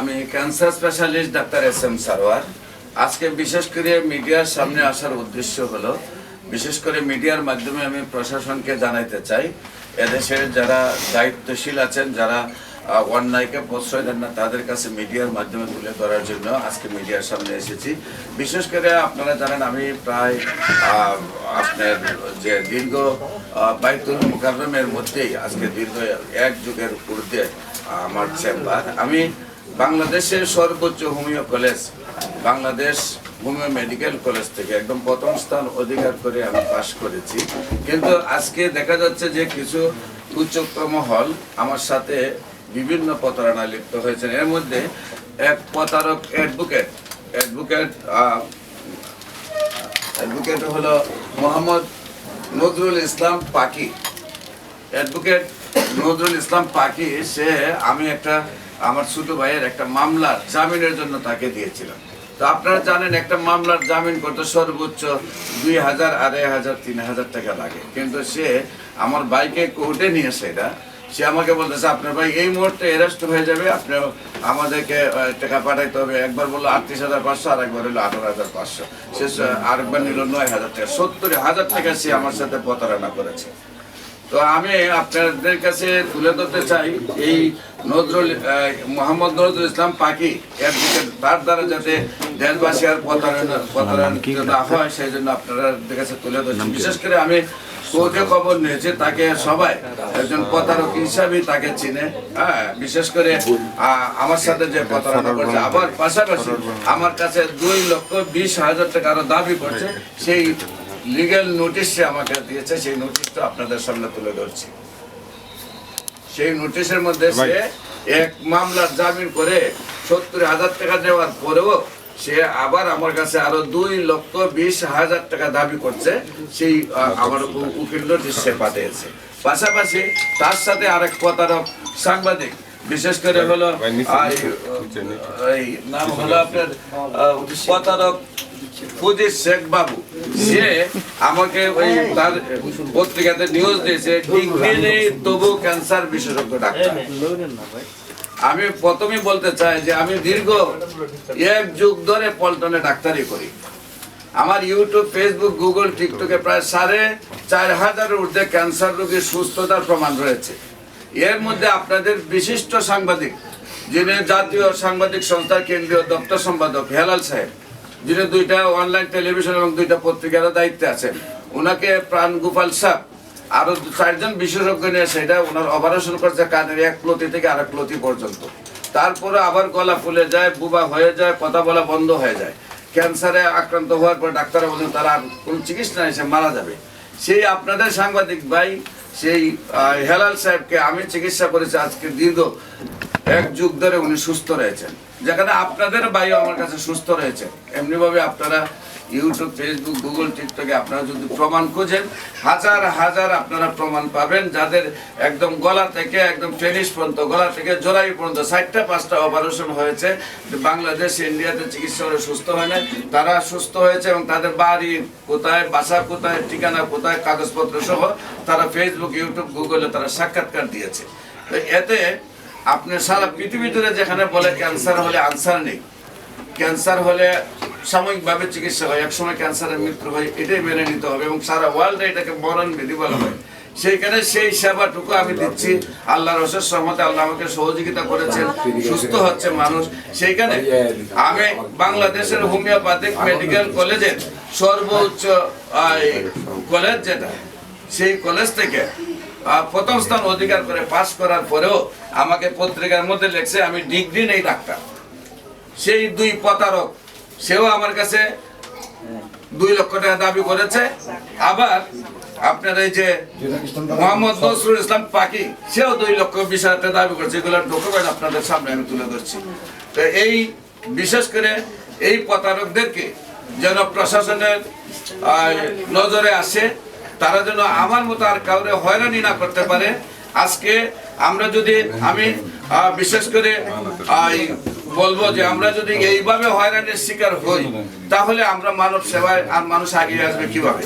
আমি cancer specialist doctor S M Sarowar. আজকে বিশেষ করে মিডিয়ার সামনে আসার উদ্দেশ্য হলো, বিশেষ করে মিডিয়ার মাধ্যমে আমি প্রশাসনকে জানাইতে চাই। এদেশের যারা দায়িত্বশীল আছেন, যারা অন্যায়কে প্রশ্রয় দেন না, তাদের কাছে মিডিয়ার মাধ্যমে তুলে ধরার জন্য আজকে মিডিয়ার সামনে এসেছি। বিশেষ করে আপনারা জানেন, আমি প্রায় আপনার যে দীর্ঘ বাইতুল মুকাররমের মধ্যেই আজকে দীর্ঘ এক যুগের ঊর্ধ্বে আমার চেম্বার। আমি বাংলাদেশের সর্বোচ্চ homeo college, Bangladesh homeo medical college থেকে একদম প্রথম স্থান অধিকার করে আমি পাশ করেছি। কিন্তু আজকে দেখা যাচ্ছে যে কিছু উচ্চতম হল আমার সাথে বিভিন্ন প্রতারণা লিপ্ত হয়েছেন। এর মধ্যে এক প্রতারক অ্যাডভোকেট অ্যাডভোকেট অ্যাডভোকেট হলো মোহাম্মদ নজরুল ইসলাম পাকি। অ্যাডভোকেট নজরুল ইসলাম পাখি সে আমি একটা, আমার ছোট ভাইয়ের একটা মামলার জামিনের জন্য তাকে দিয়েছিলাম। তো আপনারা জানেন একটা মামলার জামিন করতে সর্বোচ্চ? দুই হাজার, আড়াই হাজার, তিন হাজার টাকা লাগে। কিন্তু সে আমার বাইকে কোর্টে নিয়ে সেটা সে আমাকে বলতেছে, আপনার ভাই এই মুহূর্তে অ্যারেস্ট হয়ে যাবে, আপনি আমাদেরকে টাকা পাঠাইতে হবে। একবার বলল, আটত্রিশ হাজার পাঁচশো, আর একবার হলো আঠারো হাজার পাঁচশো। স- আরেকবার নিল, নয় হাজার টাকা। সত্তর হাজার টাকা সে আমার সাথে প্রতারণা করেছে। তো আমি আপনাদের কাছে তুলে ধরতে চাই এই নজরুল মোহাম্মদ নজরুল ইসলাম পাখি এর দিকে তার দ্বারা যাতে দেশবাসী আর প্রতারণা প্রতারণা না হয় সেই জন্য আপনাদের কাছে তুলে ধরছি। বিশেষ করে আমি কোর্টে খবর নিয়েছি তাকে সবাই একজন প্রতারক হিসাবেই তাকে চিনে। হ্যাঁ বিশেষ করে আমার সাথে যে প্রতারণা করছে আবার পাশাপাশি আমার কাছে দুই লক্ষ বিশ হাজার টাকা আরও দাবি করছে সেই লিগ্যাল নোটিশ আমাকে দিয়েছে সেই নোটিশটা আপনাদের সামনে তুলে ধরছি। সেই নোটিশের মধ্যে সে এক মামলার জামিন করে সত্তর হাজার টাকা দেওয়ার পরেও সে আবার আমার কাছে আরও দুই লক্ষ বিশ হাজার টাকা দাবি করছে সেই আমার উকিল নোটিশ সে পাঠিয়েছে। পাশাপাশি তার সাথে আরেক প্রতারক সাংবাদিক বিশেষ করে হলো এই নাম হলো আপনার প্রতারক ফুজি শেখ বাবু, সে আমাকে ওই তার পত্রিকাতে নিউজ দিয়েছে ডিগ্রি তবু ক্যান্সার বিশেষজ্ঞ ডাক্তার। আমি প্রথমেই বলতে চাই যে আমি দীর্ঘ এক যুগ ধরে পল্টনে ডাক্তারি করি। আমার ইউটিউব ফেসবুক গুগল টিকটকে প্রায় সাড়ে চার হাজারের ঊর্ধ্বে ক্যান্সার রোগীর সুস্থতার প্রমাণ রয়েছে। এর মধ্যে আপনাদের বিশিষ্ট সাংবাদিক, যিনি জাতীয় সাংবাদিক সংস্থার কেন্দ্রীয় দপ্তর সম্পাদক, হেলাল সাহেব যিনি দুইটা অনলাইন টেলিভিশন এবং দুইটা পত্রিকার দায়িত্বে আছেন। ওনাকে প্রাণ গোপাল সাহ আরও চারজন বিশেষজ্ঞ নিয়ে সেটা ওনার অপারেশন করছে কানের এক প্লতি থেকে আরেক প্লতি পর্যন্ত। তারপরে আবার গলা ফুলে যায়, বুবা হয়ে যায়, কথা বলা বন্ধ হয়ে যায়। ক্যান্সারে আক্রান্ত হওয়ার পর ডাক্তাররা বলেন তারা আর কোনো চিকিৎসা নেই, সে মারা যাবে। সেই আপনাদের সাংবাদিক ভাই, সেই হেলাল সাহেবকে আমি চিকিৎসা করেছি আজকে দীর্ঘ এক যুগ ধরে উনি সুস্থ রয়েছেন। যেখানে আপনাদের ভাইও আমার কাছে সুস্থ রয়েছে। এমনিভাবে আপনারা ইউটিউব ফেসবুক গুগল টিকটকে আপনারা যদি প্রমাণ খুঁজেন, হাজার হাজার আপনারা প্রমাণ পাবেন। যাদের একদম গলা থেকে একদম ফেনিশ পর্যন্ত, গলা থেকে জোড়াই পর্যন্ত, ষাটটা, পাঁচটা অপারেশন হয়েছে। বাংলাদেশ, ইন্ডিয়াতে চিকিৎসা করে সুস্থ হয় না তারা সুস্থ হয়েছে এবং তাদের বাড়ি কোথায়, বাসা কোথায়, ঠিকানা কোথায়, কাগজপত্র সহ তারা ফেসবুক ইউটিউব গুগলে তারা সাক্ষাৎকার দিয়েছে। তো এতে আপনি সারা পৃথিবী জুড়ে যেখানে বলে ক্যান্সার হলে আনসার নেই। ক্যান্সার হলে সাময়িকভাবে চিকিৎসা হয়, একসময় ক্যান্সারের মৃত্যু হয়, এটাই মেনে নিতে হবে এবং সারা ওয়ার্ল্ডে এটাকে মরণ বিধি বলা হয়। সেইখানে সেই সেবাটুকু আমি দিচ্ছি। আল্লাহর অশেষ সহমতে আল্লাহ আমাকে সহযোগিতা করেছেন, সুস্থ হচ্ছে মানুষ। সেইখানে আমি বাংলাদেশের হোমিওপ্যাথিক মেডিকেল কলেজের সর্বোচ্চ কলেজ যেটা, সেই কলেজ থেকে প্রথম স্থান অধিকার করে পাশ করার পরেও আমাকে পত্রিকার মধ্যে লেখছে, আমি ডিগ্রি নেই, ডাক্তার। সেই দুই প্রতারক, সেও আমার কাছে দুই লক্ষ টাকা দাবি করেছে। আবার আপনার এই যে মোহাম্মদ নসরুল ইসলাম পাকি সেও দুই লক্ষ বিশ হাজার দাবি করেছে। এগুলোর ডকুমেন্ট আপনাদের সামনে আমি তুলে ধরছি। তো এই, বিশেষ করে এই প্রতারকদেরকে যেন প্রশাসনের নজরে আসে তারা যেন আমার মতো আর কাউরে হয়রানি না করতে পারে। আজকে আমরা যদি আমি বিশেষ করে বলব যে আমরা যদি এইভাবে হয়রানির শিকার হই, তাহলে আমরা মানব সেবায় আর মানুষ এগিয়ে আসবে কীভাবে?